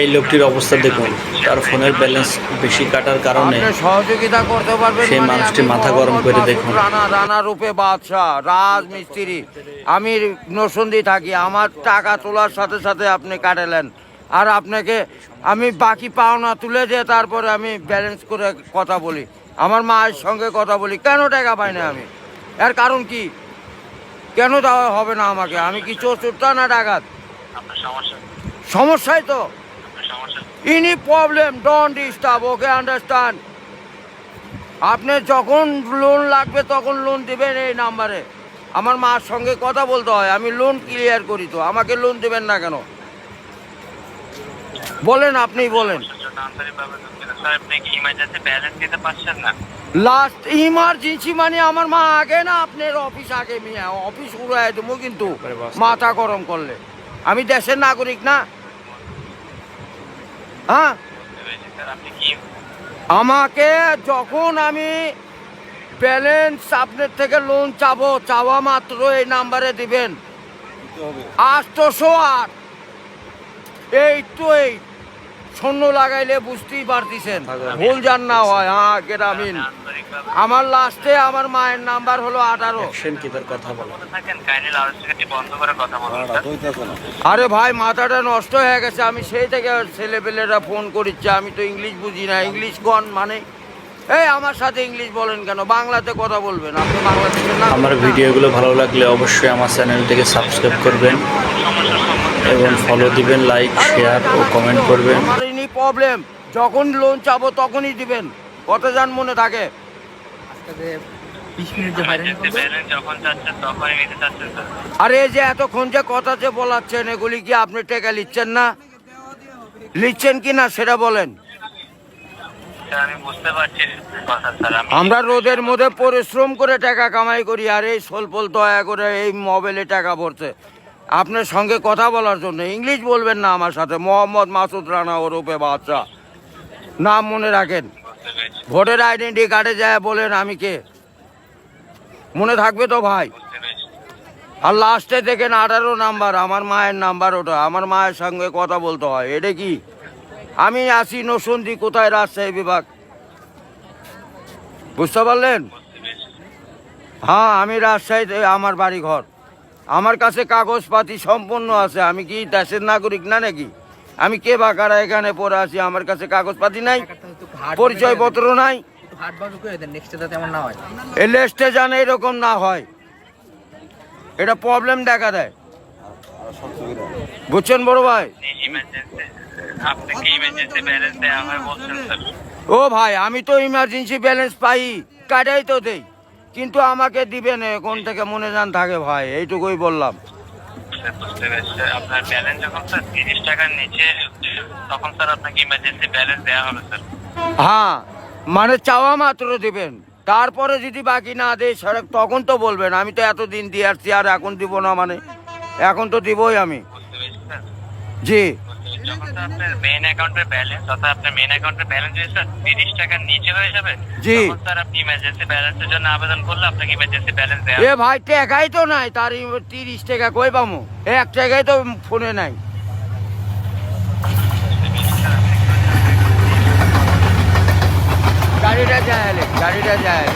এই লোকটির অবস্থা দেখুন তার ফোনের ব্যালেন্স বেশি কাটার কারণে আপনি সহযোগিতা করতে পারবেন সেই মানে মানুষটি আমি মাথা গরম করে দেখুন। রানা রানা রূপে বাদশাহ রাজমিস্ত্রি। আমি নসন্দি থাকি আমার টাকা তোলার সাথে সাথে আপনি কাটালেন। আর আপনাকে আমি বাকি পাওনা তুলে দিয়ে তারপরে আমি ব্যালেন্স করে কথা বলি। আমার মায়ের সঙ্গে কথা বলি কেন টাকা পাই না আমি? এর কারণ কি? কেন দেওয়া হবে না আমাকে? আমি কি চোর চোরটা না ডাকাত? সমস্যাই তো। ইনি problem don't disturb okay understand আপনি যখন লোন লাগবে তখন লোন দেবেন এই নাম্বারে আমার মার সঙ্গে কথা বলতে হয় আমি লোন ক্লিয়ার করি তো আমাকে লোন দেবেন না কেন? বলেন আপনি বলেন। লাস্ট ইমার্জেন্সি মানে আমার মা আগে না আপনার অফিস আগে মিয়া অফিস উড়াই দেবো কিন্তু মাথা গরম করলে। আমি দেশের নাগরিক না। হ্যাঁ? আমাকে যখন আমি ব্যালেন্স আপনার থেকে লোন চাবো চাওয়া মাত্র এই নাম্বারে দিবেন। আটশোশো আট। এইট টু এইট শূন্য লাগাইলে বুঝতেই পারতেছেন। ভুল যান না হয় হ্যাঁ গ্রামীণ আমার লাস্টে আমার মায়ের নাম্বার হলো আঠারো। অ্যাকশন কথা বলা। আরে ভাই মাথাটা নষ্ট হয়ে গেছে আমি সেই থেকে ছেলেপেলেরা ফোন করিচ্ছে আমি তো ইংলিশ বুঝি না। ইংলিশ গন মানে? এই আমার সাথে ইংলিশ বলেন কেন? বাংলাতে কথা বলবেন আপনি বাংলাদেশের না। আমার ভিডিওগুলো ভালো লাগলে অবশ্যই আমার চ্যানেলটিকে সাবস্ক্রাইব করবেন। এবং ফলো দিবেন লাইক শেয়ার ও কমেন্ট করবেন। প্রবলেম যখন লোন চাবো তখনই দিবেন। কত যান মনে থাকে? আরে এই যে এতক্ষণ যে কথা যে বলাচ্ছেন এগুলি কি আপনি টেকা নিচ্ছেন না? নিচ্ছেন কি না সেটা বলেন। আমরা রোদের মধ্যে পরিশ্রম করে টাকা কামাই করি আর এই সোলপোল দয়া করে এই মোবাইলে টাকা ভরছে। আপনার সঙ্গে কথা বলার জন্য। ইংলিশ বলবেন না আমার সাথে। মোহাম্মদ মাসুদ রানা ওরূপে বাচ্চা নাম মনে রাখেন। ভোটের আইডেন্টি কার্ডে যায় বলেন আমি কে? মনে থাকবে তো ভাই? আর লাস্টে দেখেন আঠারো নাম্বার, আমার মায়ের নাম্বার ওটা। আমার মায়ের সঙ্গে কথা বলতে হয়। এটা কি? আমি আসি নসন্দি কোথায় রাজশাহী বিভাগ? বুঝতে পারলেন? হ্যাঁ আমি রাজশাহীতে, আমার বাড়ি ঘর আমার কাছে কাগজপাতি সম্পূর্ণ আছে। আমি কি দেশের নাগরিক না নাকি? আমি কে বা কারা এখানে পড়ে আছি? আমার কাছে কাগজপাতি নাই পরিচয় পত্র নাই এরকম না হয়। এটা প্রবলেম দেখা দেয়। বুঝছেন বড় ভাই? ও ভাই, আমি তো ইমার্জেন্সি ব্যালেন্স পাই, কাটাই তো দেই। কিন্তু আমাকে দিবেন কোন থেকে মনে যান থাকে ভাই এইটুকুই বললাম। স্যার বুঝতে পেরেছি আপনার ব্যালেন্স যখন স্যার তিরিশ টাকার নিচে তখন স্যার আপনাকে ইমার্জেন্সি ব্যালেন্স দেওয়া হবে স্যার। হ্যাঁ মানে চাওয়া মাত্র দিবেন। তারপরে যদি বাকি না দেয় সেটা তখন তো বলবেন আমি তো এতদিন দিয়ে আসছি আর এখন দিব না মানে। এখন তো দিবই আমি। স্যার। জি। যখন স্যার আপনার মেইন অ্যাকাউন্টের ব্যালেন্স অর্থাৎ আপনার মেইন অ্যাকাউন্টের ব্যালেন্স যদি স্যার তিরিশ টাকার নিচে হয়ে যাবে জি। তখন স্যার আপনি ইমার্জেন্সি ব্যালেন্সের জন্য আবেদন করলে আপনাকে ইমার্জেন্সি ব্যালেন্স দেওয়া এ ভাই টাকাই তো নাই তার তিরিশ টাকা কই পামো? এক টাকাই তো ফোনে নাই। গাড়িটা যায় গাড়িটা যায়